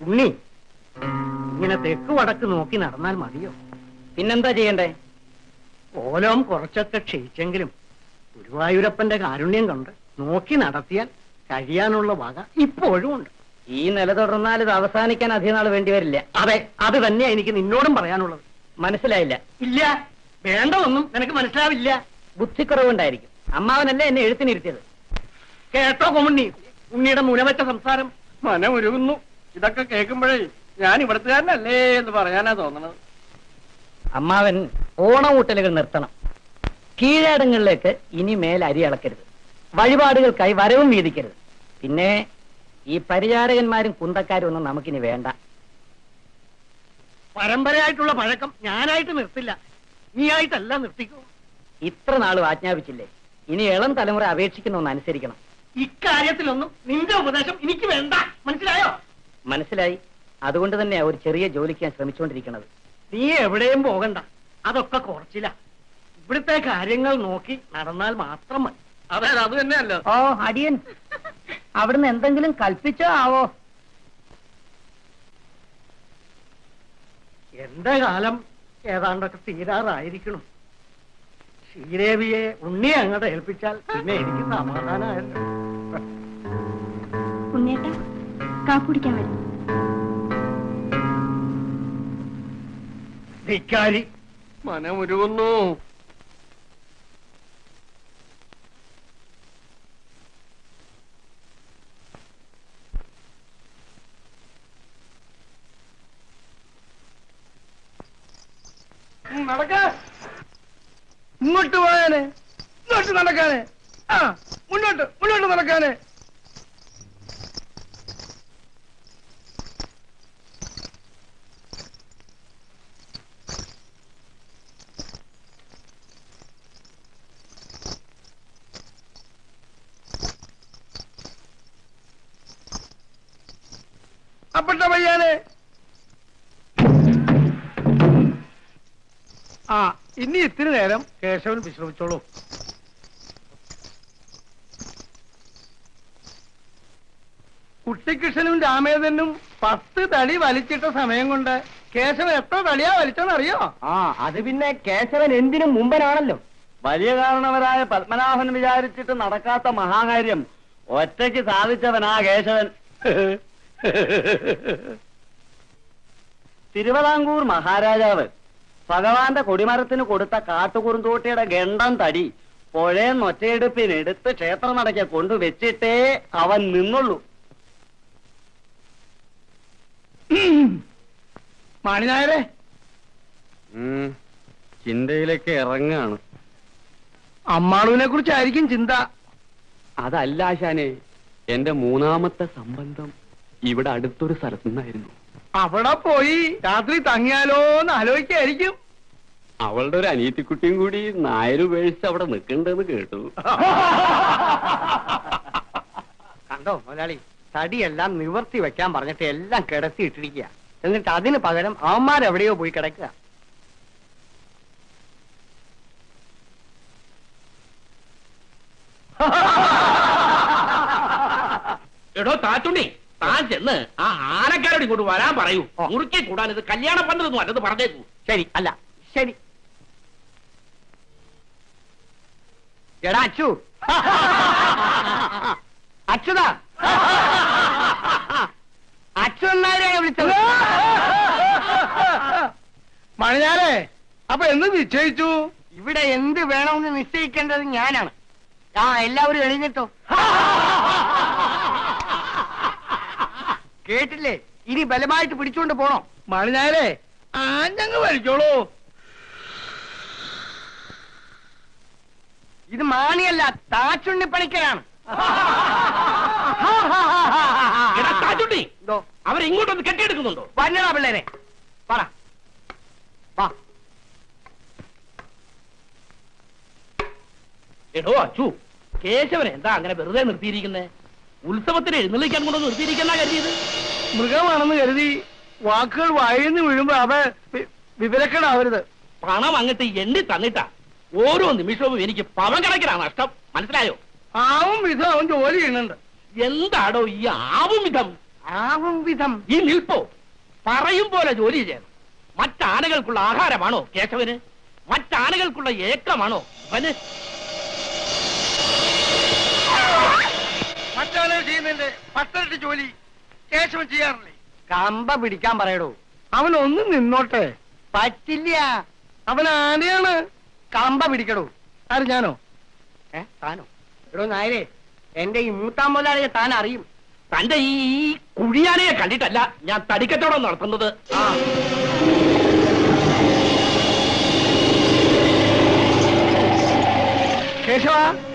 ഉണ്ണി. ഇങ്ങനെ തെക്ക് വടക്ക് നോക്കി നടന്നാൽ മതിയോ? പിന്നെന്താ ചെയ്യണ്ടേ? ഓലോം കുറച്ചൊക്കെ ക്ഷയിച്ചെങ്കിലും ഗുരുവായൂരപ്പന്റെ കാരുണ്യം കൊണ്ട് നോക്കി നടത്തിയാൽ കഴിയാനുള്ള വക ഇപ്പോഴും ഉണ്ട് ഈ നില തുടർന്നാൽ ഇത് അവസാനിക്കാൻ അധികം നാൾ വേണ്ടി വരില്ല. അതെ അത് തന്നെയാ എനിക്ക് നിന്നോടും പറയാനുള്ളത്. മനസ്സിലായില്ല. ഇല്ല വേണ്ടതൊന്നും നിനക്ക് മനസ്സിലാവില്ല. ബുദ്ധിക്കുറവുണ്ടായിരിക്കും. അമ്മാവനല്ലേ എന്നെ എഴുത്തിനിരുത്തിയത്? കേട്ടോ കൊമുണ്ണി. ഉണ്ണിയുടെ മുനവറ്റ സംസാരം മനമുരുകുന്നു. ഇതൊക്കെ കേൾക്കുമ്പോഴേ ഞാൻ ഇവിടത്തുകാരനല്ലേ എന്ന് പറയാനാ തോന്നണത് അമ്മാവൻ ഓണമൂട്ടലുകൾ നിർത്തണം. കീഴടങ്ങളിലേക്ക് ഇനി മേൽ അരി അളക്കരുത്. വഴിപാടുകൾക്കായി വരവും വീതിക്കരുത്. പിന്നെ ഈ പരിചാരകന്മാരും കുന്തക്കാരും ഒന്നും നമുക്കിനി വേണ്ട. പരമ്പരയായിട്ടുള്ള പഴക്കം ഞാനായിട്ട് നിർത്തില്ല. നീയായിട്ടല്ല നിർത്തിക്കൂ. ഇത്ര നാളും ആജ്ഞാപിച്ചില്ലേ? ഇനി ഇളം തലമുറ അപേക്ഷിക്കുന്ന ഒന്ന് അനുസരിക്കണം. ഇക്കാര്യത്തിലൊന്നും നിന്റെ ഉപദേശം എനിക്ക് വേണ്ട. മനസ്സിലായോ? മനസ്സിലായി? അതുകൊണ്ട് തന്നെ ഒരു ചെറിയ ജോലിക്ക് ഞാൻ ശ്രമിച്ചുകൊണ്ടിരിക്കുന്നത് നീ എവിടെയും പോകണ്ട. അതൊക്കെ കുറച്ചില്ല ഇവിടുത്തെ കാര്യങ്ങൾ നോക്കി നടന്നാൽ മാത്രം മതി. അതെ അത് തന്നെയല്ലോ. ഓ അടിയൻ. അവിടുന്ന് എന്തെങ്കിലും കൽപ്പിച്ചോ ആവോ? എന്റെ കാലം ഏതാണ്ടൊക്കെ തീരാറായിരിക്കണം. ശ്രീദേവിയെ ഉണ്ണി അങ്ങോട്ട് ഏൽപ്പിച്ചാൽ പിന്നെ എനിക്ക് സമാധാനമായല്ലോ. ഉണ്ണേട്ട കാപ്പുടിക്കാൻ വരും. ധിക്കാരി മനമുരുകുന്നു. നടക്ക ഇങ്ങോട്ട് പോയാനെ ഇങ്ങോട്ട് നടക്കാനെ. ആ മുന്നോട്ട് മുന്നോട്ട് നടക്കാനെ. അപ്പട്ട ആ ഇനി ഇത്തിരി നേരം കേശവൻ വിശ്രമിച്ചോളൂ. കുട്ടിക്കൃഷ്ണനും രാമേന്ദ്രനും പത്ത് തടി വലിച്ചിട്ട സമയം കൊണ്ട് കേശവൻ എത്ര തടിയാ വലിച്ചെന്നറിയോ? ആ അത് പിന്നെ കേശവൻ എന്തിനും മുമ്പനാണല്ലോ. വലിയ കാരണവരായ പത്മനാഭൻ വിചാരിച്ചിട്ട് നടക്കാത്ത മഹാകാര്യം ഒറ്റയ്ക്ക് സാധിച്ചവനാ കേശവൻ. തിരുവിതാംകൂർ മഹാരാജാവ് ഭഗവാന്റെ കൊടിമരത്തിന് കൊടുത്ത കാട്ടുകുറുന്തോട്ടിയുടെ ഗണ്ടം തടി പുഴയെന്നൊറ്റയെടുപ്പിനെടുത്ത് ക്ഷേത്രം നടക്കെ കൊണ്ടുവച്ചിട്ടേ അവൻ നിന്നുള്ളൂ. മാണിനായരെ ചിന്തയിലേക്ക് ഇറങ്ങാണ്. അമ്മാളുവിനെ കുറിച്ചായിരിക്കും ചിന്ത. അതല്ല ആശാനെ എന്റെ മൂന്നാമത്തെ സംബന്ധം. ഇവിടെ അടുത്തൊരു സ്ഥലത്തു നിന്നായിരുന്നു. അവിടെ പോയി രാത്രി തങ്ങിയാലോന്ന് ആലോചിക്കായിരിക്കും. അവളുടെ ഒരു അനിയത്തിക്കുട്ടിയും കൂടി നായര് ഉപേക്ഷിച്ച് അവിടെ നിൽക്കണ്ടെന്ന് കേട്ടു. കണ്ടോ മുതലാളി തടിയെല്ലാം നിവർത്തി വെക്കാൻ പറഞ്ഞിട്ട് എല്ലാം കിടത്തി ഇട്ടിരിക്കുക. എന്നിട്ട് അതിന് പകരം അവന്മാരെവിടെയോ പോയി കിടക്കുക. എടോ താറ്റുണ്ണി താൻ ചെന്ന് ആ ആനക്കാരോട് ഇങ്ങോട്ട് വരാൻ പറയൂ. മുറുക്കി കൂടാൻ ഇത് കല്യാണ പണ്ടതൊന്നും അല്ലത് പറഞ്ഞേക്കൂ. ശരി അല്ല. ശരി. എടാ അച്ചു. അച്യുതാ അച്ചു എന്നാരെയാണ് വിളിച്ചത്? മണിഞ്ഞാലേ അപ്പൊ എന്ത് നിശ്ചയിച്ചു? ഇവിടെ എന്ത് വേണമെന്ന് നിശ്ചയിക്കേണ്ടത് ഞാനാണ്. ആ എല്ലാവരും എഴുന്നേറ്റോ. കേട്ടില്ലേ? ഇനി ബലമായിട്ട് പിടിച്ചുകൊണ്ട് പോണോ. മണിഞ്ഞാലേ ആഞ്ഞങ്ങ് വലിച്ചോളൂ ഇത് മാണിയല്ല എന്തോ? അവരിങ്ങോട്ടൊന്ന് കെട്ടിയെടുക്കുന്നുണ്ടോ? വന്നടാ പിള്ളേരെ. പറ. വാ. എടോ അച്ചു കേശവൻ എന്താ അങ്ങനെ വെറുതെ നിർത്തിയിരിക്കുന്നേ? ഉത്സവത്തിന് എഴുന്നള്ളിക്കാൻ കൊണ്ടൊന്ന് നിർത്തിയിരിക്കുന്ന കരുതിയത്? മൃഗമാണെന്ന് കരുതി വാക്കുകൾ വായിന്ന് വീഴുമ്പോ അവ വിവരക്കേടാവരുത്. പണം അങ്ങട്ട് എണ്ണി തന്നിട്ടാ. ഓരോ നിമിഷവും എനിക്ക് പവൻ കണക്കിനാ നഷ്ടം. മനസ്സിലായോ? ആവും വിധം അവൻ ജോലി ചെയ്യുന്നുണ്ട്. എന്താടോ ഈ ആവും വിധം? ആവും വിധം. ഈ നിൽപ്പോ പറയും പോലെ ജോലി ചെയ്യണം. മറ്റാനകൾക്കുള്ള ആഹാരമാണോ കേശവന്? മറ്റാനകൾക്കുള്ള ഏക്കമാണോ അവന് കേശവൻ കമ്പ പിടിക്കാൻ പറയടോ. അവൻ ഒന്നും നിന്നോട്ടെ. പറ്റില്ല. അവൻ ആനയാണ്. കമ്പ പിടിക്കടോ. ആര് ഞാനോ? ഏ താനോ? എടോ നായരെ എന്റെ ഈ മൂത്താൻ താൻ അറിയും. തന്റെ ഈ ഈ കുഴിയാനയെ കണ്ടിട്ടല്ല ഞാൻ തടിക്കത്തോടെ നടത്തുന്നത്. ആ. കേശവ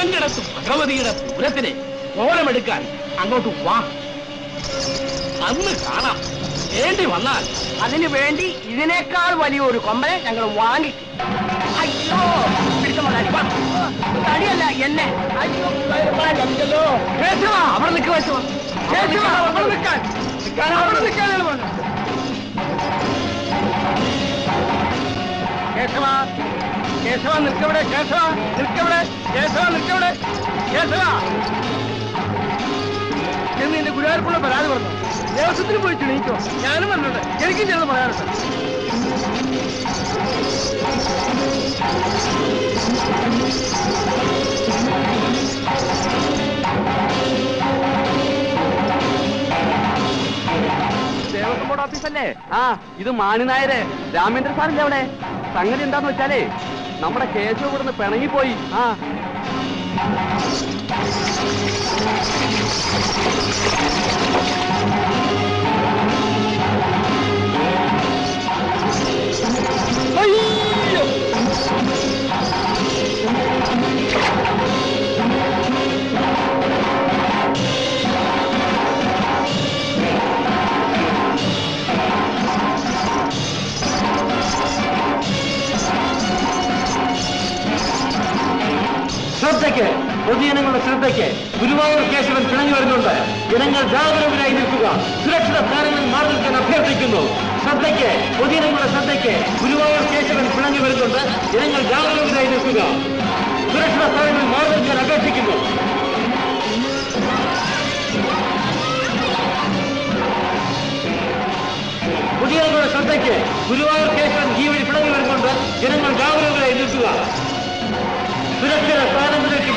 ഇരുവങ്കിടത്ത് ഭഗവതിയുടെ പൂരത്തിന് ഓരമെടുക്കാൻ അങ്ങോട്ട് വാ. അന്ന് കാണാം. വേണ്ടി വന്നാൽ അതിനു വേണ്ടി ഇതിനേക്കാൾ വലിയൊരു കൊമ്പനെ ഞങ്ങൾ വാങ്ങി. അയ്യോ. തടിയല്ല എന്നെ. അയ്യോ അവിടെ നിൽക്കുക വെച്ചോ അവിടെ നിൽക്കാൻ. അവിടെ നിൽക്കാനാണ് പറഞ്ഞത് കേശവ കേശവ നിൽക്കവിടെ കേശവ നിൽക്കവിടെ കേശവ നിൽക്കവിടെ കേശവ. എന്ന് എന്റെ ഗുരുവായൂർക്കുള്ള പരാതി പറഞ്ഞു. ദേവസ്വത്തിന് പോയി ക്ഷണിക്കോ. ഞാനും വന്നിട്ടുണ്ട്. എനിക്കും ചെന്ന് പറയാറുണ്ട് ദേവസ്വം ബോർഡ് ഓഫീസല്ലേ? ആ ഇത് മാണിനായരെ രാമേന്ദ്ര സാറിന്റെ അവിടെ. സംഗതി എന്താന്ന് വെച്ചാലേ നമ്മുടെ കേശവ് ഇവിടുന്ന് പിണങ്ങിപ്പോയി. ആ. ശ്രദ്ധയ്ക്ക് പൊതുജനങ്ങളുടെ ഗുരുവായൂർ കേശവൻ പിണങ്ങി വരുന്നുണ്ട്. ജനങ്ങൾ ജാഗരൂകരായി നിൽക്കുക. സുരക്ഷിത സ്ഥാനങ്ങളിൽ മാറി അഭ്യർത്ഥിക്കുന്നു. ശ്രദ്ധയ്ക്ക് പൊതുജനങ്ങളുടെ ശ്രദ്ധയ്ക്ക് ഗുരുവായൂർ കേശവൻ പിണങ്ങി വരുന്നുണ്ട്. ജനങ്ങൾ ജാഗരൂകരായി നിൽക്കുക. സുരക്ഷിത സ്ഥാനങ്ങളിൽ മാറി നിൽക്കാൻ അപേക്ഷിക്കുന്നു. ശ്രദ്ധയ്ക്ക് ഗുരുവായൂർ കേശവൻ ഈ വഴി പിണങ്ങി വരുന്നുണ്ട്. ജനങ്ങൾ ജാഗരൂകരായി നിൽക്കുക. സുരക്ഷിത സ്ഥാനങ്ങളിലേക്ക്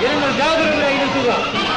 ശ്രദ്ധയ്ക്ക് പൊതുജനങ്ങളുടെ ശ്രദ്ധയ്ക്ക്